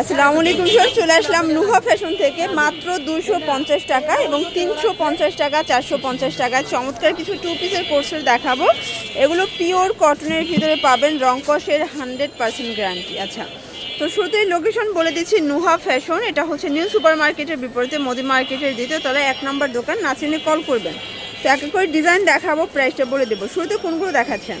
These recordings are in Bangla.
আসসালামু আলাইকুম স্যার। চলে আসলাম নুহা ফ্যাশন থেকে। মাত্র দুশো পঞ্চাশ টাকা এবং তিনশো পঞ্চাশ টাকা, চারশো পঞ্চাশ টাকা। চমৎকার কিছু টু পিসের কোর্সের দেখাবো। এগুলো পিওর কটনের ভিতরে পাবেন রংকসের হান্ড্রেড পার্সেন্ট গ্যারান্টি আচ্ছা তো শুরুতেই লোকেশন বলে দিচ্ছি নুহা ফ্যাশন। এটা হচ্ছে নিউ সুপার মার্কেটের বিপরীতে, মোদি মার্কেটের দ্বিতীয় তলায় এক নম্বর দোকান নাচিনে কল করবেন। তো এক করে ডিজাইন দেখাবো প্রাইসটা বলে দেবো। শুরুতে কোনগুলো দেখাচ্ছেন?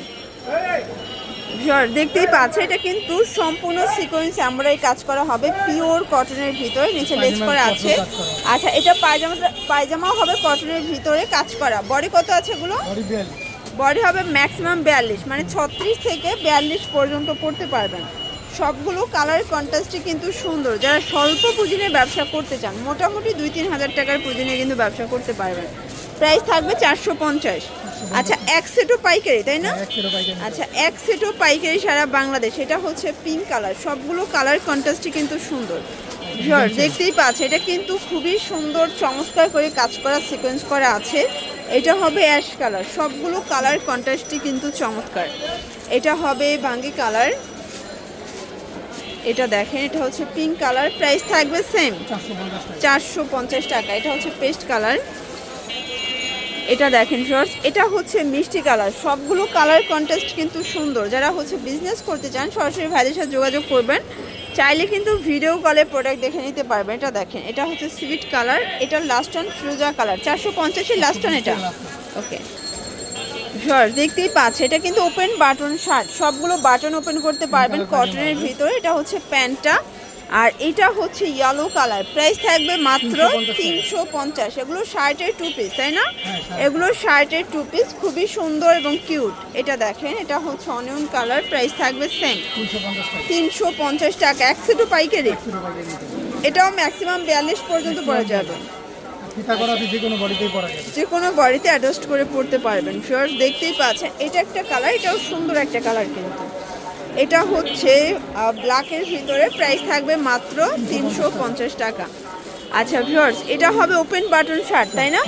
দেখতেই পাচ্ছে এটা কিন্তু সম্পূর্ণ সিকোয়েন্স এমব্রয়ডারি কাজ করা হবে পিওর কটনের ভিতরে নিচে লেস করা আছে। আচ্ছা এটা পায়জামা পায়জামাও হবে কটনের ভিতরে কাজ করা। বডি কত আছে এগুলো? বডি হবে ম্যাক্সিমাম বিয়াল্লিশ মানে ছত্রিশ থেকে বিয়াল্লিশ পর্যন্ত পড়তে পারবেন। সবগুলো কালার কন্ট্রাস্টই কিন্তু সুন্দর। যারা স্বল্প পুঁজি নিয়ে ব্যবসা করতে চান মোটামুটি দুই তিন হাজার টাকার পুঁজি নিয়ে কিন্তু ব্যবসা করতে পারবেন। প্রাইস থাকবে চারশো পঞ্চাশ। আচ্ছা এক সেটও পাইকারি তাই না? আচ্ছা এক সেটও পাইকারি সারা বাংলাদেশ। এটা হচ্ছে পিঙ্ক কালার। সবগুলো কালার কন্ট্রাস্টই কিন্তু সুন্দর। জ্বর দেখতেই পাচ্ছে এটা কিন্তু খুবই সুন্দর চমৎকার করে কাজ করা সিকোয়েন্স করা আছে। এটা হবে অ্যাশ কালার সবগুলো কালার কন্ট্রাস্টই কিন্তু চমৎকার। এটা হবে ভাঙ্গি কালার। এটা দেখেন এটা হচ্ছে পিঙ্ক কালার। প্রাইস থাকবে সেম চারশো পঞ্চাশ টাকা। এটা হচ্ছে পেস্ট কালার। এটা দেখেন শর্টস এটা হচ্ছে মিষ্টি কালার। সবগুলো কালার কন্টেস্ট কিন্তু সুন্দর। যারা হচ্ছে বিজনেস করতে চান সরাসরি ভাইদের সাথে যোগাযোগ করবেন। চাইলে কিন্তু ভিডিও কলে প্রোডাক্ট দেখে নিতে পারবেন। এটা দেখেন এটা হচ্ছে সুইট কালার এটা লাস্ট অন ফ্রুজা কালার চারশো পঞ্চাশের লাস্ট অন এটা। ওকে শর্ট দেখতেই পাচ্ছে এটা কিন্তু ওপেন বাটন শার্ট সবগুলো বাটন ওপেন করতে পারবেন কটনের ভিতরে। এটা হচ্ছে প্যান্টটা। আর এটা হচ্ছে ইয়েলো কালার প্রাইস থাকবে মাত্র তিনশো পঞ্চাশ এগুলো শার্টের টু পিস তাই না? এগুলো শার্টের টু পিস খুবই সুন্দর এবং কিউট এটা দেখেন এটা হচ্ছে অনিয়ন কালার প্রাইস থাকবে সেম তিনশো পঞ্চাশ টাকা। এক সেটও পাইকারি। এটাও ম্যাক্সিমাম বিয়াল্লিশ পর্যন্ত পরা যাবে। যে কোনো বডিতে অ্যাডজাস্ট করে পড়তে পারবেন। ফিওর দেখতেই পাচ্ছেন এটা একটা কালার এটাও সুন্দর একটা কালার কিন্তু। এটা হচ্ছে ব্ল্যাকের ভিতরে প্রাইস থাকবে মাত্র তিনশো পঞ্চাশ টাকা। আচ্ছা ভিউয়ার্স এটা হবে ওপেন বাটন শার্ট তাই না?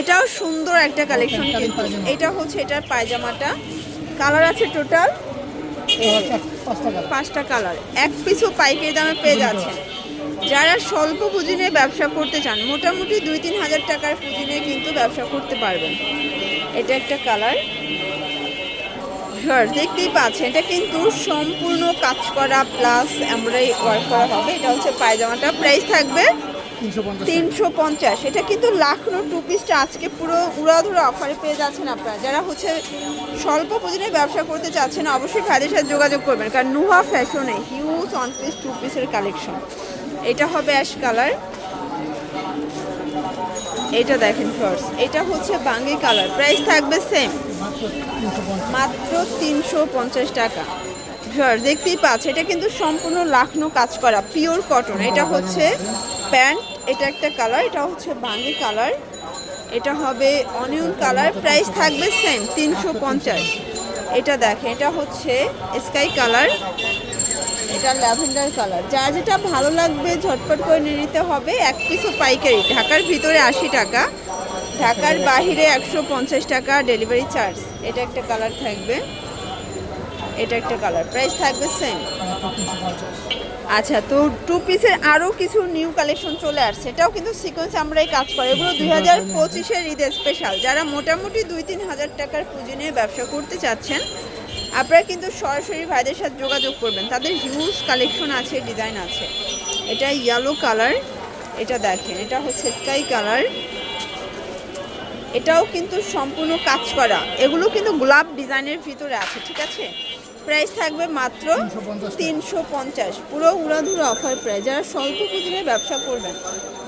এটাও সুন্দর একটা কালেকশন কিন্তু। এটা হচ্ছে এটার পায়জামাটা। কালার আছে টোটাল পাঁচটা কালার পাঁচটা কালার এক পিসও পাইকারি দামে পেয়ে যাচ্ছেন। যারা স্বল্প পুঁজি নিয়ে ব্যবসা করতে চান মোটামুটি দুই তিন হাজার টাকার পুঁজি নিয়ে কিন্তু ব্যবসা করতে পারবেন। এটা একটা কালার ঘর দেখতেই পাচ্ছেন এটা কিন্তু সম্পূর্ণ কাজ করা প্লাস এমব্রয়ডারি ওয়ার্ক করা হবে। এটা হচ্ছে পায়জামাটা। প্রাইস থাকবে তিনশো পঞ্চাশ। তিনশো পঞ্চাশ। এটা কিন্তু লাখনো টু পিসটা আজকে পুরো উড়াধুরা অফারে পেয়ে যাচ্ছেন আপনারা। যারা হচ্ছে স্বল্প পুঁজিনে ব্যবসা করতে চাচ্ছেন অবশ্যই ভাইদের সাথে যোগাযোগ করবেন। কারণ নুহা ফ্যাশনে হিউজ অন পিস টু পিসের কালেকশন এটা হবে অ্যাশ কালার এটা দেখেন ফার্স্ট এটা হচ্ছে বাঙ্গি কালার প্রাইস থাকবে সেম মাত্র তিনশো পঞ্চাশ টাকা। ভিউয়ার দেখতেই পাচ্ছে, এটা কিন্তু সম্পূর্ণ লাখনো কাজ করা পিওর কটন এটা হচ্ছে প্যান্ট, এটা একটা কালার এটা হচ্ছে বাঙ্গি কালার এটা হবে অনিয়ন কালার প্রাইস থাকবে সেম তিনশো পঞ্চাশ। এটা দেখেন, এটা হচ্ছে স্কাই কালার এটা ল্যাভেন্ডার কালার। যা যেটা ভালো লাগবে ঝটপট করে নিয়ে নিতে হবে। এক পিসও পাইকারি। ঢাকার ভিতরে আশি টাকা, ঢাকার বাহিরে একশো পঞ্চাশ টাকা ডেলিভারি চার্জ এটা একটা কালার থাকবে। এটা একটা কালার। প্রাইস থাকবে সেম আচ্ছা তো টু পিসের আরও কিছু নিউ কালেকশন চলে আসছে। এটাও কিন্তু সিকোয়েন্স আমরা এই কাজ করি। এগুলো দুই হাজার পঁচিশের ঈদের স্পেশাল যারা মোটামুটি দুই তিন হাজার টাকার পুঁজি নিয়ে ব্যবসা করতে চাচ্ছেন আপনারা কিন্তু সরাসরি ভাইদের সাথে যোগাযোগ করবেন। তাদের হিউজ কালেকশন আছে ডিজাইন আছে। এটা ইয়েলো কালার এটা দেখেন এটা হচ্ছে স্কাই কালার এটাও কিন্তু সম্পূর্ণ কাজ করা। এগুলো কিন্তু গোলাপ ডিজাইনের ভিতরে আছে ঠিক আছে? প্রাইস থাকবে মাত্র তিনশো পঞ্চাশ পুরো উড়াধুরা অফার প্রাইস যারা স্বল্প পুঁজি নিয়ে ব্যবসা করবেন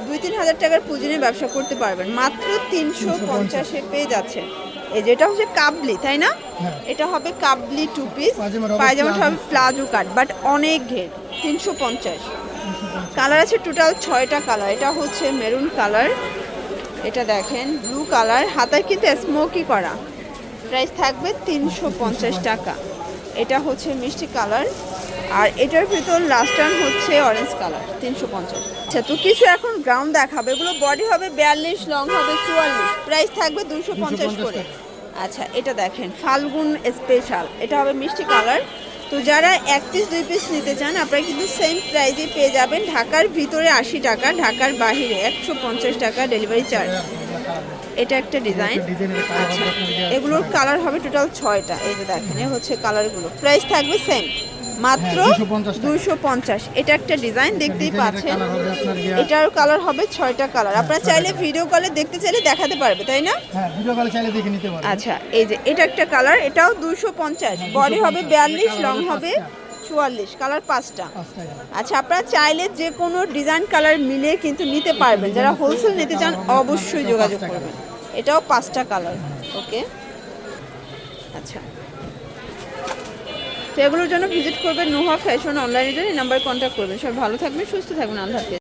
দুই তিন হাজার টাকার পুঁজি নিয়ে ব্যবসা করতে পারবেন মাত্র তিনশো পঞ্চাশে। পেয়ে যাচ্ছেন। এই যেটা হচ্ছে কাবলি তাই না হ্যাঁ। এটা হবে কাবলি টু পিস পায়জামাটা হবে প্লাজো। কাট বাট অনেক ঘের তিনশো পঞ্চাশ কালার আছে টোটাল ছয়টা কালার এটা হচ্ছে মেরুন কালার এটা দেখেন ব্লু কালার হাতায় কিন্তু স্মোকি করা প্রাইস থাকবে তিনশো পঞ্চাশ টাকা এটা হচ্ছে মিষ্টি কালার আর এটার ভিতর লাস্ট টার্ন হচ্ছে অরেঞ্জ কালার তিনশো পঞ্চাশ। আচ্ছা তো কিছু এখন গ্রাউন্ড দেখাবে। এগুলো বডি হবে বিয়াল্লিশ লং হবে চুয়াল্লিশ। প্রাইস থাকবে দুশো পঞ্চাশ করে। আচ্ছা এটা দেখেন ফাল্গুন স্পেশাল এটা হবে মিষ্টি কালার তো যারা এক পিস দুই পিস নিতে চান আপনারা কিন্তু সেম প্রাইজে পেয়ে যাবেন। ঢাকার ভিতরে আশি টাকা ঢাকার বাহিরে একশো পঞ্চাশ টাকা ডেলিভারি চার্জ এটা একটা ডিজাইন যে এগুলোর কালার হবে টোটাল ছয়টা। এই যে দেখেন এ হচ্ছে কালারগুলো প্রাইস থাকবে সেম মাত্র হ্যাঁ, 250 টাকা। দুশো পঞ্চাশ। এটা একটা ডিজাইন দেখতেই পাচ্ছেন। এটার কালার হবে ছয়টা কালার আপনারা চাইলে ভিডিও কলে দেখতে চাইলে দেখাতে পারবে তাই না? হ্যাঁ আচ্ছা এই যে এটা একটা কালার এটাও দুশো পঞ্চাশ। বডি হবে বিয়াল্লিশ লং হবে হবে চুয়াল্লিশ কালার পাঁচটা। আচ্ছা আপনারা চাইলে যে কোনো ডিজাইন কালার মিলে কিন্তু নিতে পারবেন। যারা হোলসেল নিতে চান অবশ্যই যোগাযোগ করবেন। এটাও পাঁচটা কালার ওকে আচ্ছা। তো এগুলোর জন্য ভিজিট করবেন নুহা ফ্যাশন অনলাইনের জন্য নাম্বার কন্ট্যাক্ট করবেন। সবাই ভালো থাকবেন, সুস্থ থাকবেন, আল্লাহ